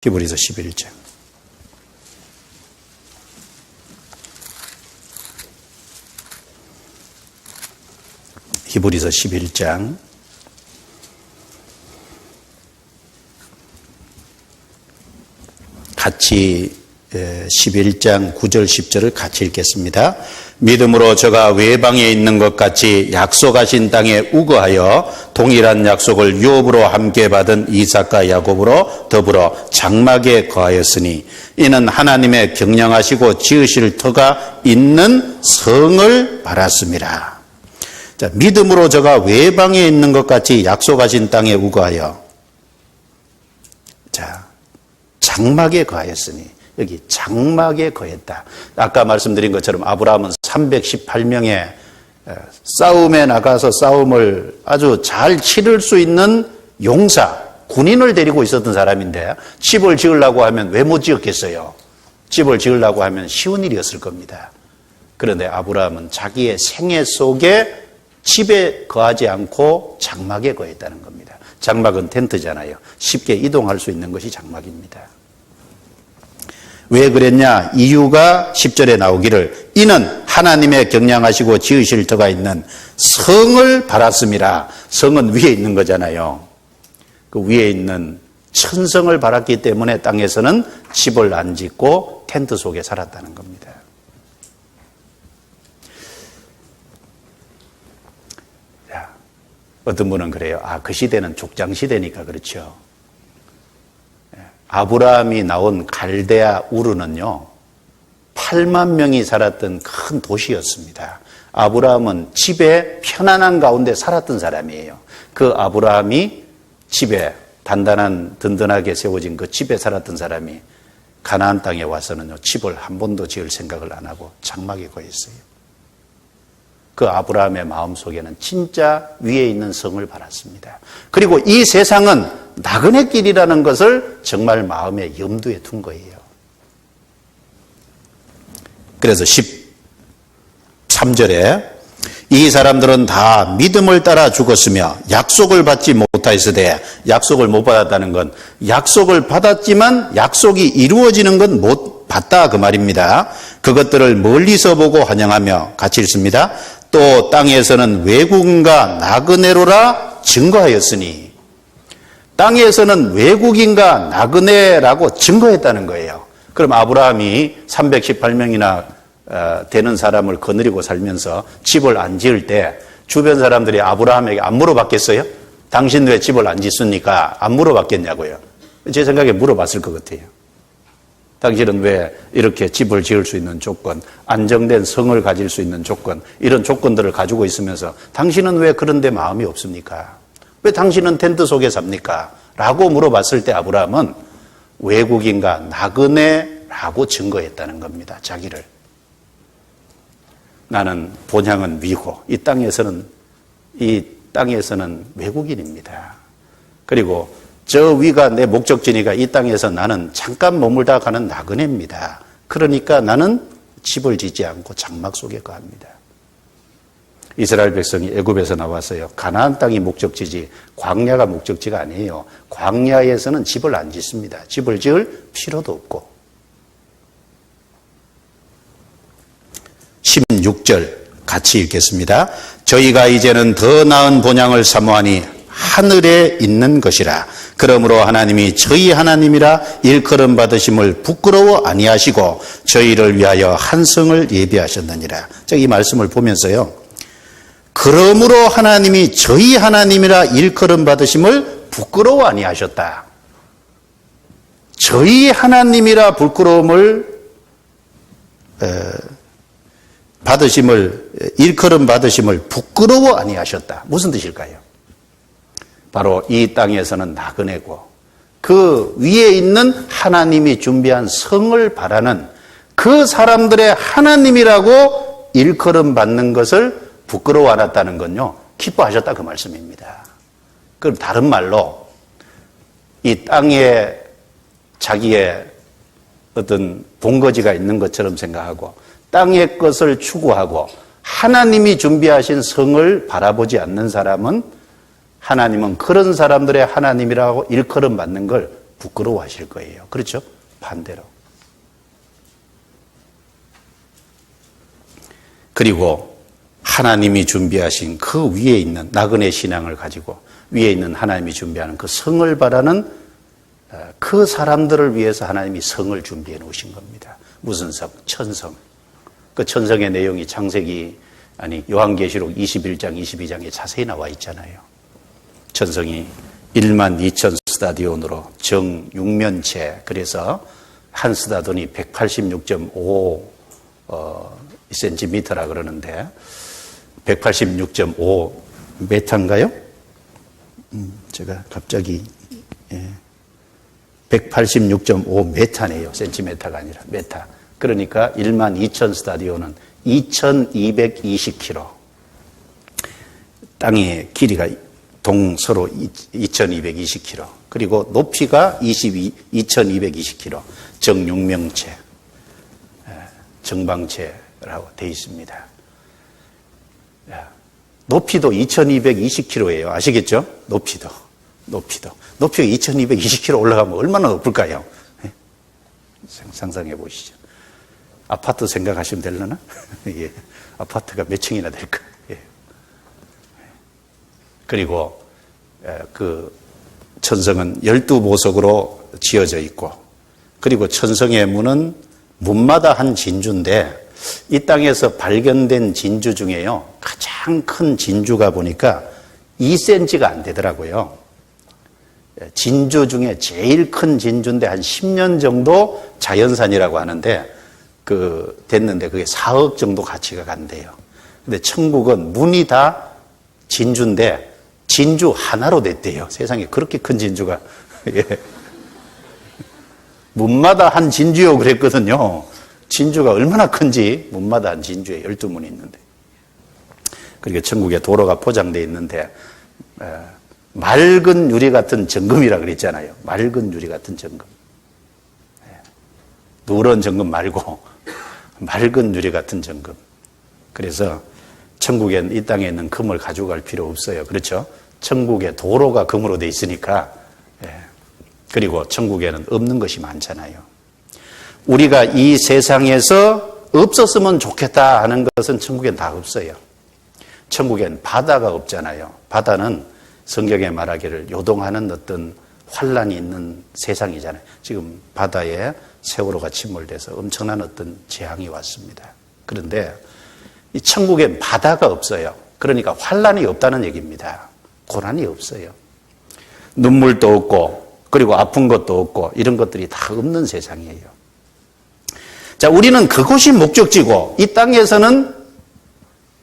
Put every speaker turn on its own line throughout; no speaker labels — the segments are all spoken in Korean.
히브리서 11장. 히브리서 11장. 같이 11장 9절 10절을 같이 읽겠습니다. 믿음으로 저가 외방에 있는 것 같이 약속하신 땅에 우거하여 동일한 약속을 유업으로 함께 받은 이삭과 야곱으로 더불어 장막에 거하였으니 이는 하나님의 경영하시고 지으실 터가 있는 성을 바랐습니다. 자, 믿음으로 저가 외방에 있는 것 같이 약속하신 땅에 우거하여 자, 장막에 거하였으니 여기 장막에 거했다. 아까 말씀드린 것처럼 아브라함은 318명의 싸움에 나가서 싸움을 아주 잘 치를 수 있는 용사, 군인을 데리고 있었던 사람인데 집을 지으려고 하면 왜 못 지었겠어요? 집을 지으려고 하면 쉬운 일이었을 겁니다. 그런데 아브라함은 자기의 생애 속에 집에 거하지 않고 장막에 거했다는 겁니다. 장막은 텐트잖아요. 쉽게 이동할 수 있는 것이 장막입니다. 왜 그랬냐? 이유가 10절에 나오기를 이는 하나님의 경량하시고 지으실 터가 있는 성을 바랐습니다. 성은 위에 있는 거잖아요. 그 위에 있는 천성을 바랐기 때문에 땅에서는 집을 안 짓고 텐트 속에 살았다는 겁니다. 자, 어떤 분은 그래요. 아, 그 시대는 족장 시대니까 그렇죠. 아브라함이 나온 갈대아 우르는요, 8만 명이 살았던 큰 도시였습니다. 아브라함은 집에 편안한 가운데 살았던 사람이에요. 그 아브라함이 집에 단단한 든든하게 세워진 그 집에 살았던 사람이 가나안 땅에 와서는요 집을 한 번도 지을 생각을 안 하고 장막에 거했어요. 그 아브라함의 마음 속에는 진짜 위에 있는 성을 바랐습니다. 그리고 이 세상은 나그네 길이라는 것을 정말 마음에 염두에 둔 거예요. 그래서 13절에 이 사람들은 다 믿음을 따라 죽었으며 약속을 받지 못하였으되 약속을 못 받았다는 건 약속을 받았지만 약속이 이루어지는 건 못 봤다 그 말입니다. 그것들을 멀리서 보고 환영하며 같이 읽습니다. 또 땅에서는 외국인과 나그네로라 증거하였으니 땅에서는 외국인과 나그네라고 증거했다는 거예요. 그럼 아브라함이 318명이나 어, 되는 사람을 거느리고 살면서 집을 안 지을 때 주변 사람들이 아브라함에게 안 물어봤겠어요? 당신 왜 집을 안 짓습니까? 안 물어봤겠냐고요. 제 생각에 물어봤을 것 같아요. 당신은 왜 이렇게 집을 지을 수 있는 조건, 안정된 성을 가질 수 있는 조건, 이런 조건들을 가지고 있으면서 당신은 왜 그런데 마음이 없습니까? 왜 당신은 텐트 속에 삽니까? 라고 물어봤을 때 아브라함은 외국인과 나그네라고 증거했다는 겁니다. 자기를. 나는 본향은 위고 이 땅에서는 이 땅에서는 외국인입니다. 그리고 저 위가 내 목적지니까 이 땅에서 나는 잠깐 머물다 가는 나그네입니다. 그러니까 나는 집을 짓지 않고 장막 속에 거합니다. 이스라엘 백성이 애굽에서 나왔어요. 가나안 땅이 목적지지 광야가 목적지가 아니에요. 광야에서는 집을 안 짓습니다. 집을 지을 필요도 없고. 16절 같이 읽겠습니다. 저희가 이제는 더 나은 본향을 사모하니 하늘에 있는 것이라. 그러므로 하나님이 저희 하나님이라 일컬음 받으심을 부끄러워 아니하시고 저희를 위하여 한 성을 예비하셨느니라. 이 말씀을 보면서요. 그러므로 하나님이 저희 하나님이라 일컬음 받으심을 부끄러워 아니하셨다. 저희 하나님이라 부끄러움을 받으심을 일컬음 받으심을 부끄러워 아니하셨다. 무슨 뜻일까요? 바로 이 땅에서는 나그네고 그 위에 있는 하나님이 준비한 성을 바라는 그 사람들의 하나님이라고 일컬음 받는 것을 부끄러워 하았다는 건요, 기뻐하셨다 그 말씀입니다. 그럼 다른 말로 이 땅에 자기의 어떤 본거지가 있는 것처럼 생각하고 땅의 것을 추구하고 하나님이 준비하신 성을 바라보지 않는 사람은 하나님은 그런 사람들의 하나님이라고 일컬음 받는 걸 부끄러워 하실 거예요. 그렇죠? 반대로. 그리고 하나님이 준비하신 그 위에 있는 나그네 신앙을 가지고 위에 있는 하나님이 준비하는 그 성을 바라는 어, 그 사람들을 위해서 하나님이 성을 준비해 놓으신 겁니다. 무슨 성? 천성. 그 천성의 내용이 창세기 아니 요한계시록 21장 22장에 자세히 나와 있잖아요. 천성이 1만 2천 스타디온으로 정 6면체 그래서 한 스타돈이 186.5 어, 센티미터라 그러는데 186.5 메타인가요? 음, 제가 갑자기 예. 186.5 메타네요. 센티메타가 아니라 메타. 그러니까 1만 2천 스타디오는 2220km. 땅의 길이가 동서로 2220km. 그리고 높이가 22, 2220km. 정육명체, 정방체라고 되어 있습니다. 높이도 2220km예요. 아시겠죠? 높이도. 높이도. 높이가 2220km 올라가면 얼마나 높을까요? 예? 상상해 보시죠. 아파트 생각하시면 되려나? 예. 아파트가 몇 층이나 될까? 예. 그리고 그 천성은 열두 보석으로 지어져 있고 그리고 천성의 문은 문마다 한 진주인데 이 땅에서 발견된 진주 중에요 가장 큰 진주가 보니까 2cm가 안 되더라고요. 진주 중에 제일 큰 진주인데 한 10년 정도 자연산이라고 하는데 그 됐는데 그게 4억 정도 가치가 간대요. 근데 천국은 문이 다 진주인데 진주 하나로 됐대요. 세상에 그렇게 큰 진주가 예. 문마다 한 진주요 그랬거든요. 진주가 얼마나 큰지 문마다 한 진주에 12문이 있는데 그리고 천국에 도로가 포장되어 있는데 맑은 유리 같은 정금이라 그랬잖아요. 맑은 유리 같은 정금. 예. 누런 정금 말고 맑은 유리 같은 정금. 그래서 천국엔 이 땅에 있는 금을 가져갈 필요 없어요. 그렇죠? 천국의 도로가 금으로 돼 있으니까 예. 그리고 천국에는 없는 것이 많잖아요. 우리가 이 세상에서 없었으면 좋겠다 하는 것은 천국엔 다 없어요. 천국엔 바다가 없잖아요. 바다는 성경에 말하기를 요동하는 어떤 환란이 있는 세상이잖아요. 지금 바다에 세월호가 침몰돼서 엄청난 어떤 재앙이 왔습니다. 그런데 이 천국엔 바다가 없어요. 그러니까 환란이 없다는 얘기입니다. 고난이 없어요. 눈물도 없고 그리고 아픈 것도 없고 이런 것들이 다 없는 세상이에요. 자, 우리는 그곳이 목적지고 이 땅에서는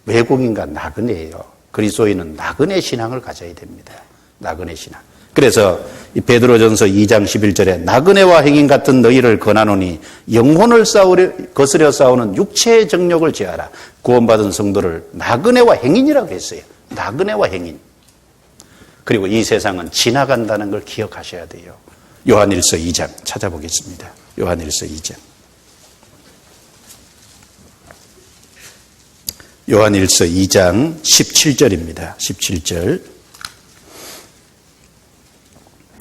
외국인과 나그네예요. 그리스도인은 나그네 신앙을 가져야 됩니다. 나그네 신앙. 그래서 이 베드로전서 2장 11절에 나그네와 행인 같은 너희를 권하노니 영혼을 싸우려 거스려 싸우는 육체의 정욕을 제하라. 구원받은 성도를 나그네와 행인이라고 했어요. 나그네와 행인. 그리고 이 세상은 지나간다는 걸 기억하셔야 돼요. 요한일서 2장 찾아보겠습니다. 요한일서 2장. 요한일서 2장 17절입니다. 17절.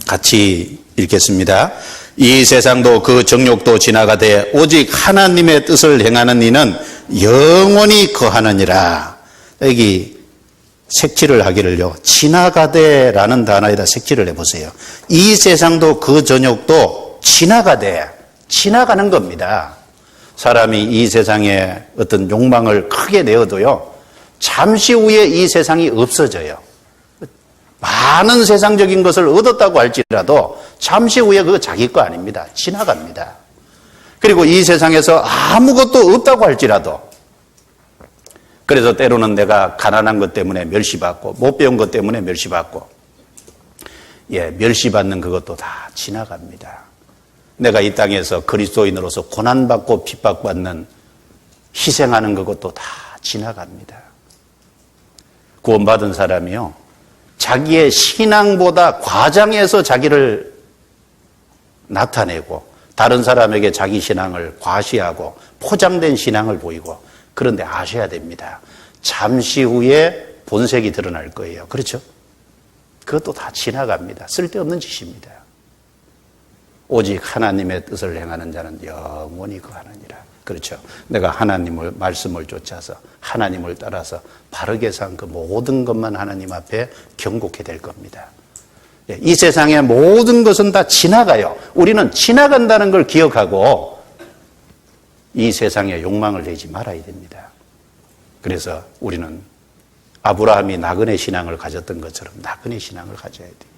같이 읽겠습니다. 이 세상도 그 정욕도 지나가되 오직 하나님의 뜻을 행하는 이는 영원히 거하느니라. 여기 색칠을 하기를요. 지나가되라는 단어에다 색칠을 해보세요. 이 세상도 그 정욕도 지나가되 지나가는 겁니다. 사람이 이 세상에 어떤 욕망을 크게 내어도요, 잠시 후에 이 세상이 없어져요. 많은 세상적인 것을 얻었다고 할지라도 잠시 후에 그거 자기 거 아닙니다. 지나갑니다. 그리고 이 세상에서 아무것도 없다고 할지라도 그래서 때로는 내가 가난한 것 때문에 멸시받고 못 배운 것 때문에 멸시받고 예, 멸시받는 그것도 다 지나갑니다. 내가 이 땅에서 그리스도인으로서 고난받고 핍박받는 희생하는 그것도 다 지나갑니다. 구원받은 사람이요. 자기의 신앙보다 과장해서 자기를 나타내고 다른 사람에게 자기 신앙을 과시하고 포장된 신앙을 보이고 그런데 아셔야 됩니다. 잠시 후에 본색이 드러날 거예요. 그렇죠? 그것도 다 지나갑니다. 쓸데없는 짓입니다. 오직 하나님의 뜻을 행하는 자는 영원히 거하느니라. 그렇죠. 내가 하나님을 말씀을 쫓아서 하나님을 따라서 바르게 산 그 모든 것만 하나님 앞에 경고케 될 겁니다. 예, 이 세상의 모든 것은 다 지나가요. 우리는 지나간다는 걸 기억하고 이 세상에 욕망을 내지 말아야 됩니다. 그래서 우리는 아브라함이 나그네 신앙을 가졌던 것처럼 나그네 신앙을 가져야 돼요.